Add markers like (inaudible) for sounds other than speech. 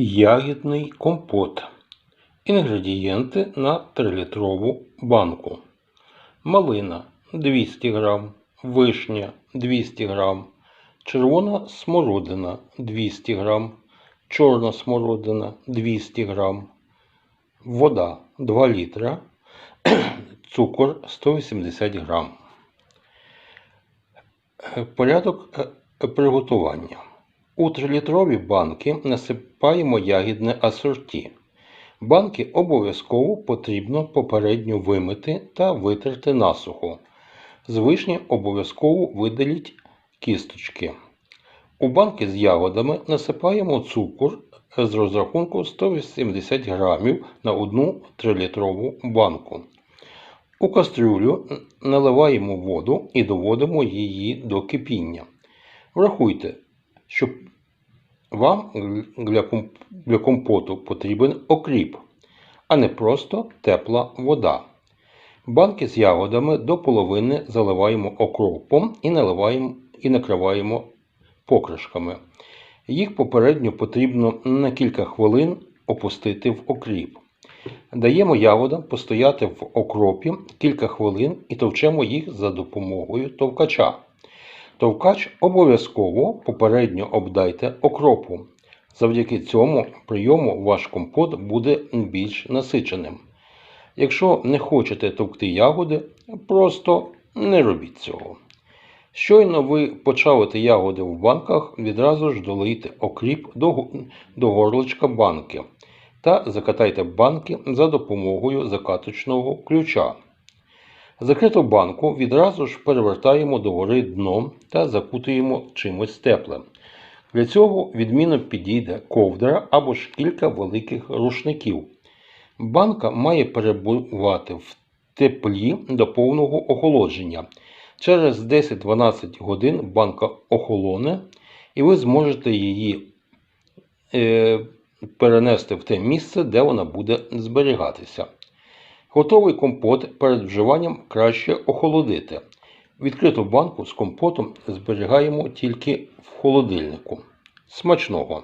Ягідний компот. Інгредієнти на 3-літрову банку. Малина 200 г, вишня 200 г, червона смородина 200 г, чорна смородина 200 г, вода 2 літра, (clears throat) цукор 180 г. Е, Порядок е, приготування. У 3-літрові банки насипаємо ягідне асорті. Банки обов'язково потрібно попередньо вимити та витерти насухо. З вишні обов'язково видаліть кісточки. У банки з ягодами насипаємо цукор з розрахунку 180 грамів на одну 3-літрову банку. У кастрюлю наливаємо воду і доводимо її до кипіння. Врахуйте, що вам для компоту потрібен окріп, а не просто тепла вода. Банки з ягодами до половини заливаємо окропом і наливаємо і накриваємо покришками. Їх попередньо потрібно на кілька хвилин опустити в окріп. Даємо ягодам постояти в окропі кілька хвилин і товчемо їх за допомогою товкача. Товкач обов'язково попередньо обдайте окропу. Завдяки цьому прийому ваш компот буде більш насиченим. Якщо не хочете товкти ягоди, просто не робіть цього. Щойно ви почавите ягоди в банках, відразу ж долийте окріп до, до горличка банки та закатайте банки за допомогою закаточного ключа. Закриту банку відразу ж перевертаємо догори дном та закутуємо чимось теплим. Для цього відмінно підійде ковдра або ж кілька великих рушників. Банка має перебувати в теплі до повного охолодження. Через 10-12 годин банка охолоне, і ви зможете її е, перенести в те місце, де вона буде зберігатися. Готовий компот перед вживанням краще охолодити. Відкриту банку з компотом зберігаємо тільки в холодильнику. Смачного!